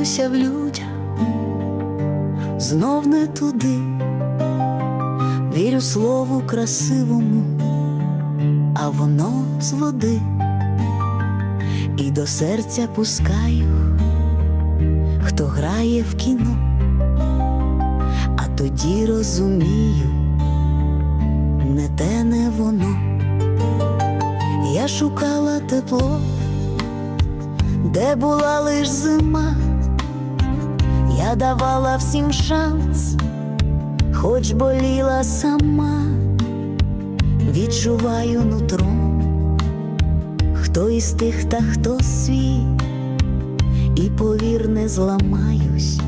Кохаюся в людях, знов не туди, вірю слову красивому, а воно з води, і до серця пускаю, хто грає в кіно, а тоді розумію, не те, не воно. Я шукала тепло, де була лиш зима, я давала всім шанс, хоч боліла сама, відчуваю нутром, хто із тих, та хто свій, і повір, не зламаюсь,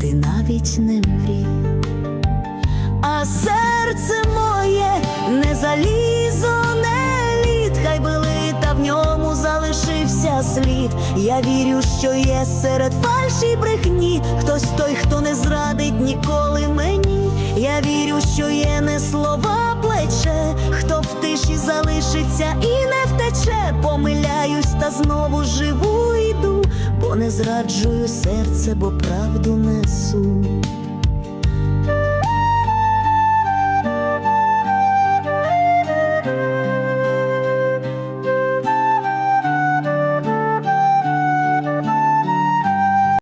ти навіть не мрій, а слід. Я вірю, що є серед фальші брехні, хтось той, хто не зрадить ніколи мені. Я вірю, що є не слова плече, хто в тиші залишиться і не втече. Помиляюсь, та знову живу йду, бо не зраджую серце, бо правду несу.